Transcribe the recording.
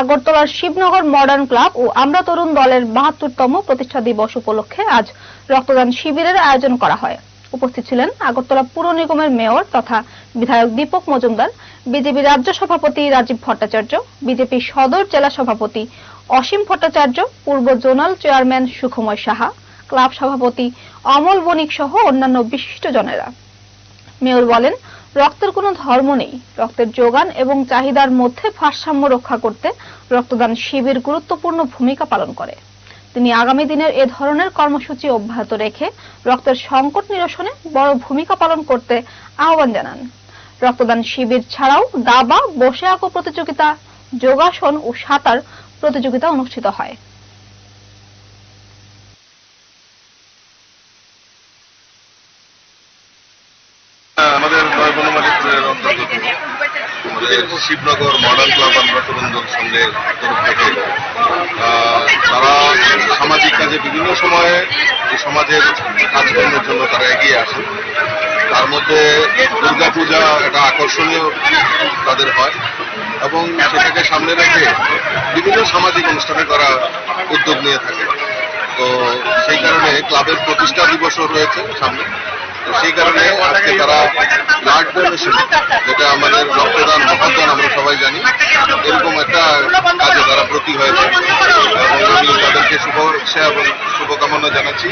আগরতলার Shibnagar modern club ও আমরা তরুণ দলের বাহাত্তরতম প্রতিষ্ঠা দিবস উপলক্ষে আজ রক্তদান শিবিরের আয়োজন করা হয়। উপস্থিত ছিলেন আগরতলা পুর নিগমের মেয়র তথা বিধায়ক দীপক মজুমদার, বিজেপি রাজ্য সভাপতি রাজীব ভট্টাচার্য, বিজেপি সদর জেলা সভাপতি অসীম ভট্টাচার্য, পূর্ব জোনাল চেয়ারম্যান সুখময় সাহা, ক্লাব সভাপতি অমল বণিক সহ অন্যান্য বিশিষ্টজনেরা মেয়র বলেন রক্তের কোনো ধর্ম নেই। রক্তের যোগান এবং চাহিদার মধ্যে ভারসাম্য রক্ষা করতে রক্তদান শিবির গুরুত্বপূর্ণ ভূমিকা পালন করে। তিনি আগামী দিনের এ ধরনের কর্মসূচি অব্যাহত রেখে রক্তের সংকট নিরসনে বড় ভূমিকা পালন করতে আহ্বান জানান। রক্তদান শিবির ছাড়াও দাবা, বসে আঁকো প্রতিযোগিতা, যোগাসন ও সাঁতার প্রতিযোগিতা অনুষ্ঠিত হয়। আমাদের শিবনগর মডার্ন ক্লাব আমরা তরুণ দল সঙ্গে তরফ থেকে তারা সামাজিক কাজে বিভিন্ন সময়ে সমাজের কাজকর্মের জন্য তারা এগিয়ে আসে। তার মধ্যে দুর্গা পূজা একটা আকর্ষণীয় তাদের হয় এবং সেটাকে সামনে রেখে বিভিন্ন সামাজিক অনুষ্ঠানে তারা উদ্যোগ নিয়ে থাকে। তো সেই কারণে ক্লাবের প্রতিষ্ঠা দিবসও রয়েছে সামনে। তো সেই কারণে আজকে তারা ব্লাড ডোনেশন যেটা আমাদের রক্তদান মহাদান আমরা সবাই জানি। এরকম একটা কাজে তারা ব্রতী হয়েছে এবং আমি তাদেরকে শুভেচ্ছা এবং শুভকামনা জানাচ্ছি।